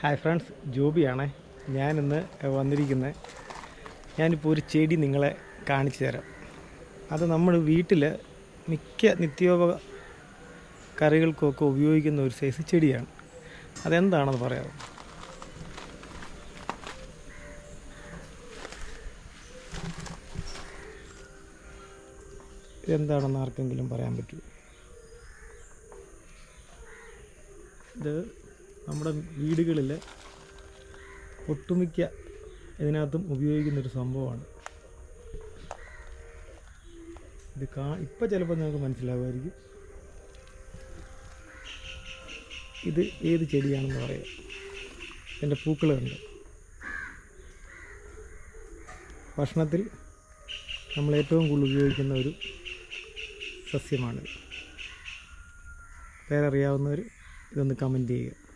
Hi friends ജോബിയാണ് ഞാനിന്ന് വന്നിരിക്കുന്നത് ഞാനിപ്പോൾ ഒരു ചെടി നിങ്ങളെ കാണിച്ചു തരാം. അത് നമ്മൾ വീട്ടിൽ മിക്ക നിത്യോപ കറികൾക്കൊക്കെ ഉപയോഗിക്കുന്ന ഒരു സൈസ് ചെടിയാണ്. അതെന്താണെന്ന് പറയാമോ ഇതെന്താണെന്ന് ആർക്കെങ്കിലും പറയാൻ പറ്റുമോ ഇത് നമ്മുടെ വീടുകളിൽ ഒട്ടുമിക്ക ഇതിനകത്തും ഉപയോഗിക്കുന്നൊരു സംഭവമാണ്. ഇത് കാ ഇപ്പം ചിലപ്പോൾ നിങ്ങൾക്ക് മനസ്സിലാവുമായിരിക്കും. ഇത് ഏത് ചെടിയാണെന്ന് പറയാം. എന്റെ പൂക്കൾ കണ്ട്. ഭക്ഷണത്തിൽ നമ്മൾ ഏറ്റവും കൂടുതൽ ഉപയോഗിക്കുന്ന ഒരു സസ്യമാണിത്. പേരറിയാവുന്നവർ ഇതൊന്ന് കമന്റ് ചെയ്യുക.